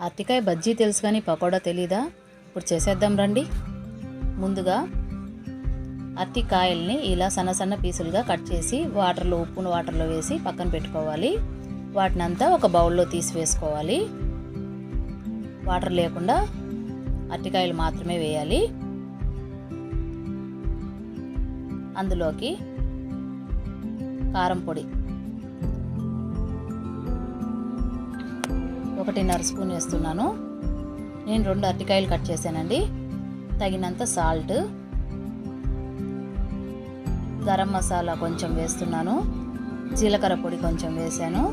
అరటికాయ బజ్జీ తెలుసు కానీ పకోడా తెలీదా? ఇప్పుడు చేసేద్దాం రండి. ముందుగా అరటికాయల్ని ఇలా సన్న సన్న పీసులుగా కట్ చేసి వాటర్లో ఉప్పును వాటర్లో వేసి పక్కన పెట్టుకోవాలి. వాటినంతా ఒక బౌల్లో తీసి వేసుకోవాలి. వాటర్ లేకుండా అరటికాయలు మాత్రమే వేయాలి. అందులోకి కారం పొడి ఒకటిన్నర స్పూన్ వేస్తున్నాను. నేను రెండు అరటికాయలు కట్ చేశానండి. తగినంత సాల్ట్. గరం మసాలా కొంచెం వేస్తున్నాను. జీలకర్ర పొడి కొంచెం వేసాను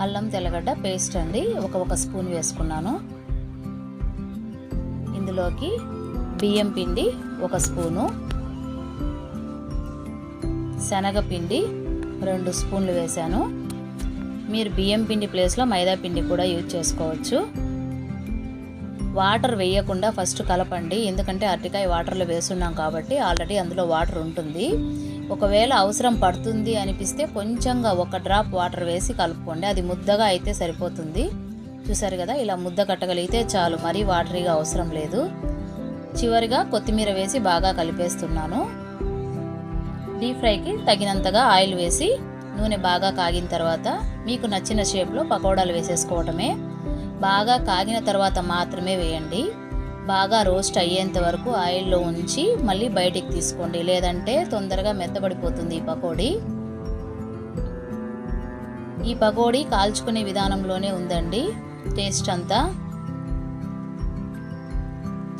అల్లం తెల్లగడ్డ పేస్ట్ అండి ఒక ఒక స్పూన్ వేసుకున్నాను. ఇందులోకి బియ్యం పిండి ఒక స్పూను. శనగపిండి రెండు స్పూన్లు వేశాను. మీరు బియ్యం పిండి ప్లేస్లో మైదా పిండి కూడా యూజ్ చేసుకోవచ్చు. వాటర్ వేయకుండా ఫస్ట్ కలపండి. ఎందుకంటే అరటికాయ వాటర్లో వేస్తున్నాం కాబట్టి ఆల్రెడీ అందులో వాటర్ ఉంటుంది. ఒకవేళ అవసరం పడుతుంది అనిపిస్తే కొంచెంగా ఒక డ్రాప్ వాటర్ వేసి కలుపుకోండి. అది ముద్దగా అయితే సరిపోతుంది. చూసారు కదా ఇలా ముద్ద కట్టగలిగితే చాలు. మరీ వాటరీగా అవసరం లేదు. చివరిగా కొత్తిమీర వేసి బాగా కలిపేస్తున్నాను. డీప్ ఫ్రైకి తగినంతగా ఆయిల్ వేసి నూనె బాగా కాగిన తర్వాత మీకు నచ్చిన షేప్లో పకోడాలు వేసేసుకోవటమే. బాగా కాగిన తర్వాత మాత్రమే వేయండి. బాగా రోస్ట్ అయ్యేంత వరకు ఆయిల్లో ఉంచి మళ్ళీ బయటికి తీసుకోండి. లేదంటే తొందరగా మెత్తబడిపోతుంది ఈ పకోడీ. ఈ పకోడీ కాల్చుకునే విధానంలోనే ఉందండి. టేస్ట్ అంతా.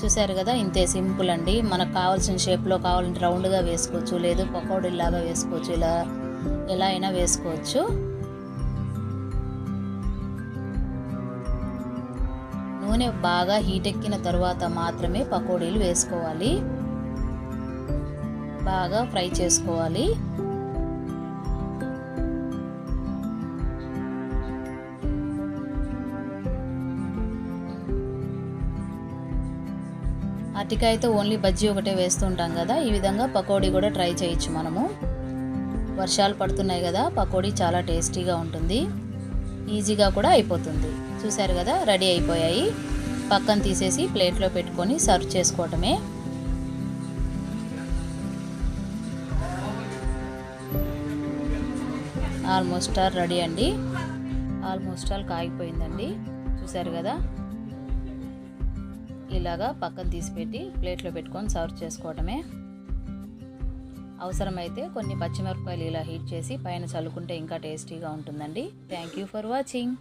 చూసారు కదా? ఇంతే సింపుల్ అండి. మనకు కావాల్సిన షేప్లో కావాలంటే రౌండ్గా వేసుకోవచ్చు. లేదు పకోడీలాగా వేసుకోవచ్చు ఇలా. ఎలా అయినా వేసుకోవచ్చు. నూనె బాగా హీట్ ఎక్కిన తర్వాత మాత్రమే పకోడీలు వేసుకోవాలి. బాగా ఫ్రై చేసుకోవాలి. అరటికాయతో ఓన్లీ బజ్జీ ఒకటే వేస్తుంటాం కదా ఈ విధంగా పకోడీ కూడా ట్రై చేయొచ్చు మనము. వర్షాలు పడుతున్నాయి కదా పకోడీ చాలా టేస్టీగా ఉంటుంది. ఈజీగా కూడా అయిపోతుంది. చూశారు కదా రెడీ అయిపోయాయి. పక్కన తీసేసి ప్లేట్లో పెట్టుకొని సర్వ్ చేసుకోవటమే. ఆల్మోస్ట్ ఆల్ రెడీ అండి. ఆల్మోస్ట్ ఆల్ కాగిపోయిందండి. చూసారు కదా ఇలాగా పక్కన తీసి పెట్టి ప్లేట్లో పెట్టుకొని సర్వ్ చేసుకోవటమే. అవసరమైతే కొన్ని పచ్చిమిరపకాయలు ఇలా హీట్ చేసి పైన చల్లుకుంటే ఇంకా టేస్టీగా ఉంటుందండి. Thank you for watching